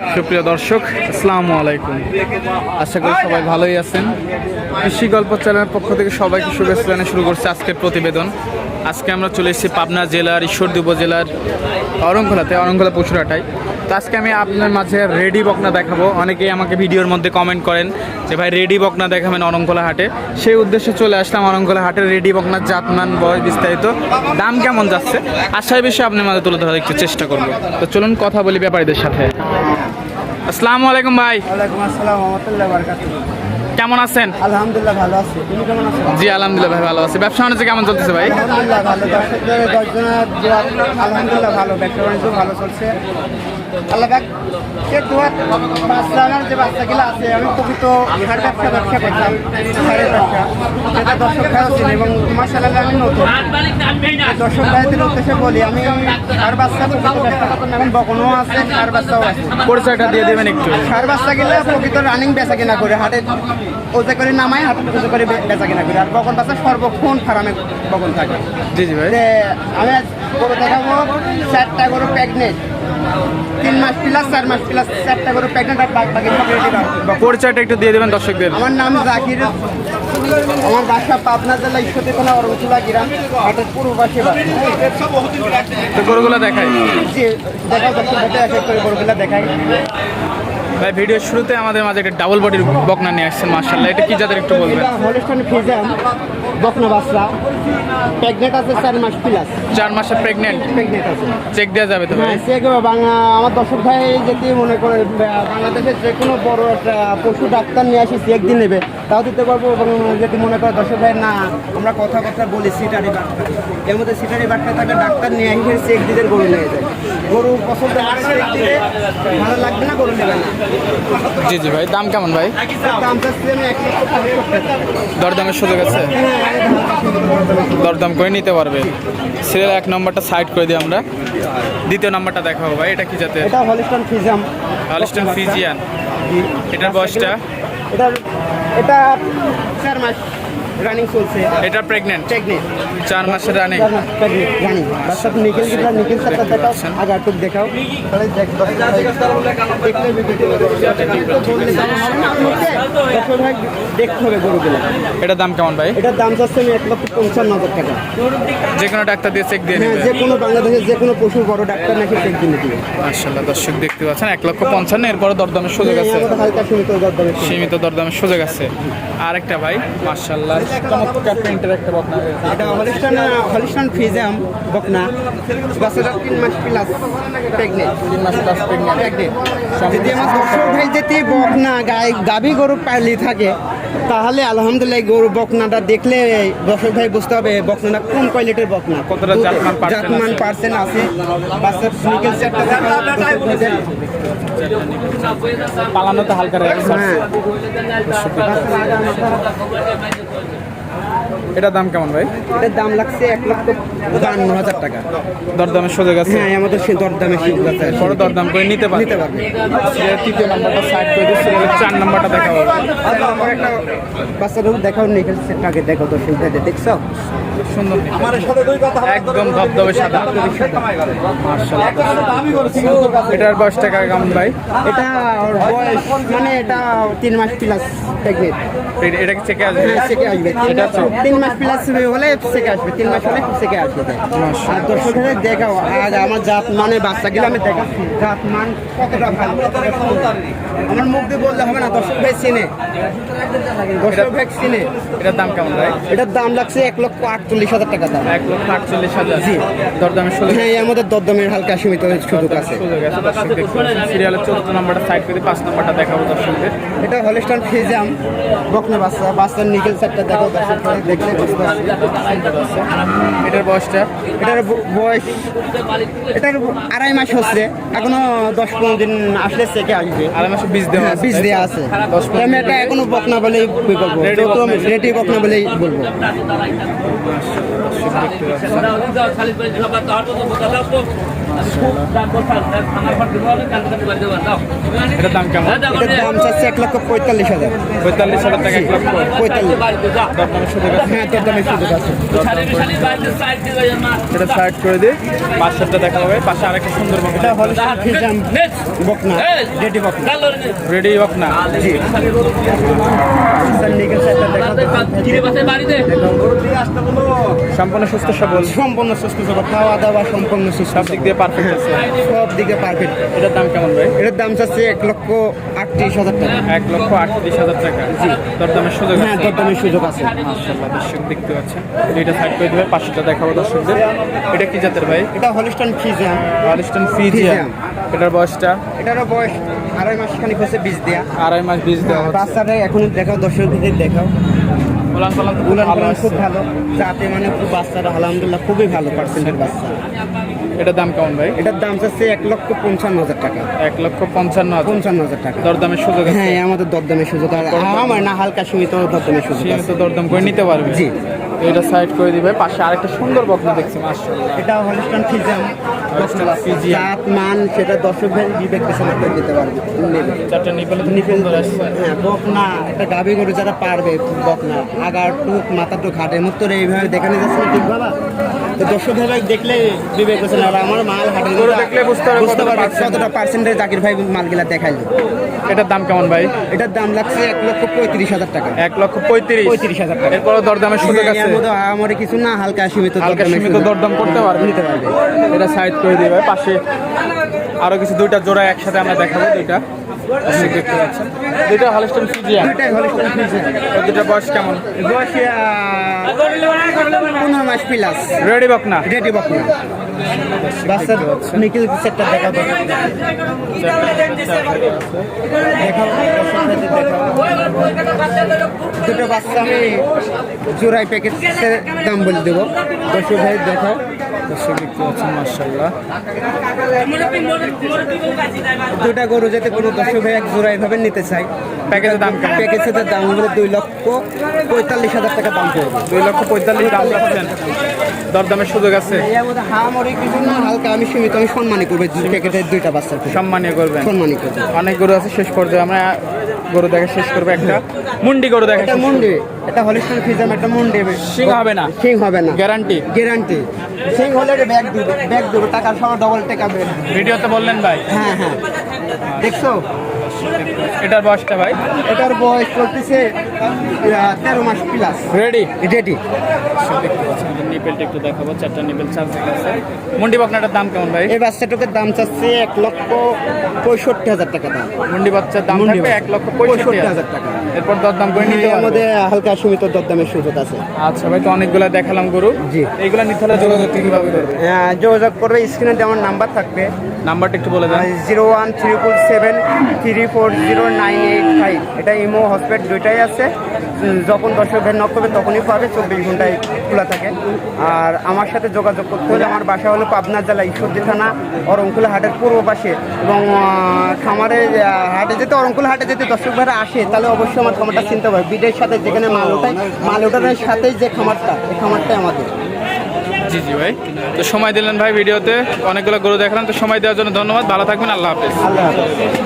সুপ্রিয় দর্শক, আসসালামু আলাইকুম। আশা করি সবাই ভালোই আছেন। কৃষি গল্প চ্যানেলের পক্ষ থেকে সবাইকে শুভেচ্ছা জানিয়ে শুরু করছে আজকের প্রতিবেদন। আজকে আমরা চলে এসেছি পাবনা জেলার, ঈশ্বরদী উপজেলার, অরঙ্গলাতে, অরঙ্গলা পশুরাটায়। তো আজকে আমি আপনার মাঝে রেডি বকনা দেখাবো। অনেকেই আমাকে ভিডিওর মধ্যে কমেন্ট করেন যে, ভাই, রেডি বকনা দেখাবেন অরঙ্গলা হাটে? সেই উদ্দেশ্যে চলে আসলাম অরঙ্গলা হাটের রেডি বকনার জাতমান বয় বিস্তারিত। দাম কেমন যাচ্ছে? আশায় বিষয়ে আপনার মাঝে তুলে ধরার একটু চেষ্টা করব। তো চলুন কথা বলি ব্যাপারীদের সাথে। আসসালামু আলাইকুম ভাই। ওয়ালাইকুম আসসালাম রহমতুল্লাহ বারাকাতুহু। কেমন আছেন? আলহামদুলিল্লাহ ভালো আছি। তুমি কেমন আছো? জি আলহামদুলিল্লাহ ভাই ভালো আছি। ব্যবসা বাণিজ্য কেমন চলতেছে ভাই? আলহামদুলিল্লাহ ভালো। আলহামদুলিল্লাহ ভালো ব্যবসা বাণিজ্য ভালো চলছে। আল্লাহ সে বাচ্চা আমার যে বাচ্চাগুলো আছে আমি প্রকৃত হার ব্যবসা ব্যবসা করতাম হারের ব্যবসা। সেটা দর্শক ছিল এবং মাসাল্লাহ আমি নতুন। দর্শক ভাইদের উদ্দেশ্যে বলি আমি হার বাচ্চা প্রকৃত ব্যবসা করতাম এখন বকনও আছে হার বাচ্চাও আছে। পরিচয়টা দিয়ে দেবেন একটু। সার বাচ্চা গেলে প্রকৃত রানিং বেচা কিনা করে হাটে ওজে করে নামায় হাটে ওজে করে বেচা কিনা করে। আর বকন বাচ্চা সর্বক্ষণ ফার্মে বকন থাকে। জি জি ভাই। আমি গরু দেখাবো চারটা গরু প্রেগনেন্ট তিন মাস প্লাস চার মাস প্লাস চারটা করে প্রেগনেন্ট আর বাকি। পরিচয়টা একটু দিয়ে দেবেন দর্শকদের। আমার নাম জাকির। আমার বাসা পাবনা জেলা ঈশ্বরী থানা অরমচুলা গ্রাম হাটের পূর্ব পাশে গরুগুলো দেখায় জি দেখাও দর্শক এক এক করে গরুগুলা দেখাই। ভাই ভিডিওর শুরুতে আমাদের মাঝে একটা ডাবল বডির বকনা নিয়ে আসছেন মার্শাল্লাহ এটা কি যাদের একটু বলবেন? হলিস্টন ফিজাম বকনা বাচ্চা। প্রেগনেন্ট আছে চার মাস প্লাস চার মাসের প্রেগনেন্ট প্রেগনেন্ট আছে। চেক দেওয়া যাবে তো ভাই। হ্যাঁ বাংলা আমার দর্শক ভাই যদি মনে করে বা- বাংলাদেশের যে কোনো বড় একটা পশু ডাক্তার নিয়ে আসি চেক দিয়ে নেবে। তাও দিতে পারব এবং যদি মনে করে দর্শক ভাই না আমরা কথা কথা বলি সিটারি বাট্টা এর মধ্যে সিটারি বাট্টা থাকে ডাক্তার নিয়ে এসে চেক দিতে গরু নিয়ে যায়। গরু পছন্দ না চেক দিলে ভালো লাগবে না গরু নেবে না। জি জি ভাই দাম কেমন ভাই। দরদামের সুযোগ আছে? দরদাম করে নিতে পারবে। সিরিয়াল এক নম্বরটা সাইড করে দিই আমরা। দ্বিতীয় নাম্বারটা দেখাবো ভাই এটা কি জাতের? এটা হলিস্টন ফিজিয়ান এটার বয়সটা? এটা এটা চার মাস রানিং চলছে। এটা প্রেগনেন্ট প্রেগনেন্ট চার মাসের রানিং দেখলে দেখতে হবে গরুগুলো এটার দাম কেমন ভাই? এটার দাম যাচ্ছে আমি এক লক্ষ পঞ্চান্ন হাজার টাকা যে কোনো ডাক্তার দিয়ে চেক দিয়ে যে কোনো বাংলাদেশের যে কোনো পশুর বড় ডাক্তার নাকি চেক দিনে দিবে মার্শাল্লাহ দর্শক দেখতে পাচ্ছেন, এক লক্ষ পঞ্চান্ন এরপরে দরদামের সুযোগ আছে। আমাদের সীমিত দরদামে সীমিত দরদামের সুযোগ আছে। আরেকটা ভাই মার্শাল্লাহ চমৎকার প্রিন্টের একটা। এটা হলিস্টান হলিস্টান ফিজাম বকনা বাচ্চাটা তিন মাস প্লাস প্রেগনেন্ট তিন মাস প্লাস প্রেগনেন্ট যদি আমার দর্শক ভাই যদি বকনা গায়ে গাভী গরু পালি থাকে তাহলে আলহামদুলিল্লাহ গরু বকনাটা দেখলে দর্শক ভাই বুঝতে হবে বকনাটা কোন কোয়ালিটির বকনা। কতটা জাতমান। পার্সেন্ট আছে? বাচ্চার নিকেল দর্শক ভাইদের। হালকা রেখেছে হ্যাঁ। এটার দাম কেমন ভাই? এটার দাম লাগছে এক লক্ষ বান্ন হাজার টাকা। দরদামের সুযোগ আছে? হ্যাঁ আমাদের সে দরদামে সুযোগ আছে। বড় দরদাম করে নিতে পারবে? নিতে পারবে। তৃতীয় নাম্বারটা সাইড করে দিচ্ছি চার নাম্বারটা দেখা হবে আর আমার একটা বাচ্চাদের দেখাও নেই নিকেল আগে দেখো তো সেইটা দেখছ? সুন্দর একদম ধবধবে সাদা। এটার বয়স টাকা কেমন ভাই। এটা বয়স মানে এটা তিন মাস প্লাস এটা- এটা কি চেকে আসবে? হ্যাঁ আসবে। তিন এটা মাস তিন মাস প্লাস হলে সেকে আসবে। তিন মাস হলে সেকে আসবে। আর দেখাও। আজ আমার জাত মানে বাচ্চা গেলে আমি দেখাচ্ছি জাত মান কতটা ভালো? আমার মুখ দিয়ে বললে হবে না দর্শক ভাই চিনে। দর্শক ভাই চিনে। এটার দাম কেমন ভাই? এটার দাম লাগছে এক লক্ষ আটচল্লিশ হাজার টাকা দাম। এক লক্ষ আটচল্লিশ হাজার। জি। দরদামের সুযোগ হ্যাঁ মধ্যে দরদামের হালকা সীমিত সুযোগ আছে। সিরিয়ালের চতুর্থ নাম্বারটা সাইড করে পাঁচ নাম্বারটা দেখাবো দর্শকদের। এটা হলিস্টান ফিজাম বকনা বাচ্চা বাচ্চার নিকেল সেটটা দেখো দর্শক ভাই দেখলে বুঝতে পারছি এটার বয়সটা? এটার বয়স এটার আড়াই মাস হচ্ছে। এখনও দশ পনেরো দিন আসলে সেকে আসবে। আড়াই মাসে বীজ দেওয়া হ্যাঁ, আছে, বীজ দেওয়া আছে। আমি এটা এখনও বকনা বলেই বলব। রেডি বকনা বলেই বলব। দেখতে পাচ্ছেন। এটার দাম কেমন? এটার দাম চাচ্ছে এক লক্ষ পঁয়তাল্লিশ হাজার। পঁয়তাল্লিশ হাজার টাকা এক লক্ষ পঁয়তাল্লিশ। দরদামের সুযোগ আছে। হ্যাঁ তোর সুযোগ আছে। এটা সাইড করে দিই। দেখা হবে। পাশে আরেকটা সুন্দর এটা হল বকনা। রেডি বকনা। জি। সম্পূর্ণ সুস্থ সবল। সম্পূর্ণ সুস্থ সবল। খাওয়া দাওয়া সম্পূর্ণ সুস্থ দিক দিয়ে পারফেক্ট আছে। সব দিকে পারফেক্ট এটার দাম কেমন ভাই? এটার দাম চাচ্ছে এক লক্ষ আটত্রিশ হাজার টাকা। এক লক্ষ আটত্রিশ হাজার টাকা। জি। দরদামের সুযোগ হ্যাঁ সুযোগ আছে। মাশাআল্লাহ দর্শক দেখতে পাচ্ছেন। দুইটা সাইড করে দিবে পাঁচশোটা দেখাবো দর্শকদের। এটা কি জাতের ভাই? এটা হলিস্টন ফিজাম হলিস্টন ফিজিয়াম এটার বয়সটা? এটারও বয়স আড়াই মাস খানিক হচ্ছে বীজ দেয়া। আড়াই মাস বীজ দেওয়া এখন দেখাও দর্শকদের দেখাও। উলান পালান খুব ভালো। যাতে মানে খুব বাচ্চারা আলহামদুলিল্লাহ খুবই ভালো পার্সেন্টের বাচ্চা। এটার দাম কেমন ভাই? এটার দাম চাচ্ছে এক লক্ষ পঞ্চান্ন হাজার টাকা। এক লক্ষ পঞ্চান্ন পঞ্চান্ন হাজার টাকা। দরদামের সুযোগ হ্যাঁ আমাদের দরদামের সুযোগ। আর আমার না হালকা সীমিত দরদামের সুযোগ সীমিত দরদাম করে নিতে পারবে? জি। এটা সাইড করে দিবে। পাশে আরেকটা সুন্দর বকনা দেখছি মাশাআল্লাহ। এটা হলিস্টন ফিজাম। জাত মান সেটা দর্শক ভাই বিবেক বিবেচনা করে দিতে পারবে। চারটা নিপেলে নিপেল সুন্দর আসছে হ্যাঁ বকনা একটা গরু যারা পারবে বকনা আগার টুক মাথা টুক হাটের মতো এইভাবে দেখানো যাচ্ছে ঠিক বাবা? তো দর্শক ভাই দেখলে বিবেক আর আমার মাল হাটের গরু দেখলে বুঝতে পারবে বুঝতে কতটা পারবে। কতটা পার্সেন্টেজ জাকির ভাই মালগুলা দেখাইলো এটার দাম কেমন ভাই? এটার দাম লাগছে এক লক্ষ পঁয়ত্রিশ হাজার টাকা। এক লক্ষ পঁয়ত্রিশ। পঁয়ত্রিশ হাজার টাকা। এরপরও দরদামের সুযোগ আছে। আমার কিছু না হালকা সীমিত হালকা সীমিত দরদাম করতে পারবে। নিতে পারবে। এটা সাইড করে দিবে। পাশে আরও কিছু দুইটা জোড়া একসাথে আমরা দেখাবো দুইটা। দেখতে পাচ্ছেন। দুইটা হলস্টন বয়স কেমন? বয়স আহ, পনেরো মাস প্লাস রেডি বকনা? রেডি বকনা। বাচ্চার নিখিল সেটটা দেখা দাও দেখাও দেখাও দুটো বাচ্চা আমি জোড়াই প্যাকেটের দাম বলে দেবো। দর্শক ভাই দেখাও। দর্শক দেখতে পাচ্ছেন মার্শাল্লাহ দুটা গরু যাতে কোনো দর্শক ভাই এক জোড়া এভাবে নিতে চাই প্যাকেজের দাম প্যাকেজের দাম হলো দুই লক্ষ পঁয়তাল্লিশ হাজার টাকা দাম পড়বে। দুই লক্ষ পঁয়তাল্লিশ দাম পাচ্ছেন দরদামের সুযোগ আছে। মধ্যে কিছু না হালকা আমি সীমিত আমি সম্মানই করব দুই প্যাকেটের দুইটা ক্ষেত্রে। সম্মানীয় করবেন। সম্মানই করব। অনেক গরু আছে শেষ পর্যায়ে আমরা গরু দেখা শেষ করব একটা। মুন্ডি গরু দেখা এটা মুন্ডি এটা হলিস্টন ফিজাম একটা মুন্ডি সিং হবে না। সিং হবে না। গ্যারান্টি। গ্যারান্টি। সিং হলে ব্যাগ দিবে ব্যাগ দেবো টাকার সময় ডবল টাকা ভিডিওতে বললেন ভাই। হ্যাঁ হ্যাঁ। দেখছ? এটার বয়সটা ভাই? এটার বয়স আহ, তেরো মাস প্লাস রেডি রেডি নিপেলটা একটু দেখাবো চারটা নিপেল চার্জ আছে। মুন্ডি বকনাটার দাম কেমন ভাই? এই বাচ্চাটাকে দাম চাচ্ছে এক লক্ষ পঁয়ষট্টি হাজার টাকা দাম। মুন্ডি বাচ্চার দাম থাকবে এক লক্ষ পঁয়ষট্টি হাজার। টাকা। এরপর দরদাম করে নিতে এর মধ্যে হালকা সীমিত দরদামের সুযোগ আছে। আচ্ছা ভাই তো অনেকগুলা দেখালাম গরু। জি। এইগুলা নিতে হলে যোগাযোগ কীভাবে করবে আহ, যোগাযোগ করবে স্ক্রিনে যেমন নাম্বার থাকবে। নাম্বারটা একটু বলে দেন। Zero one triple seven three four zero nine eight five. এটা ইমো হসপিটাল দুইটাই আছে। উম, যখন দর্শক ভাই নক করবে তখনই পাবে চব্বিশ ঘন্টায় খোলা থাকে। আর আমার সাথে যোগাযোগ করতে হলে আমার বাসা হলো পাবনা জেলা ঈশ্বরদী থানা অরঙ্কুলা হাটের পূর্ব পাশে। এবং খামারে হাটে যেতে অরঙ্কুলা হাটে যেতে দর্শক ভাইরা আসে তাহলে অবশ্যই আমার খামারটা চিনতে হবে। বিডের সাথে যেখানে মাল ওঠায় মাল ওঠানোর সাথেই যে খামারটা এই খামারটাই আমাদের। জি জি ভাই। তো সময় দিলেন ভাই ভিডিওতে অনেকগুলো গরু দেখালাম তো সময় দেওয়ার জন্য ধন্যবাদ। ভালো থাকবেন আল্লাহ হাফেজ। আল্লাহ হাফেজ।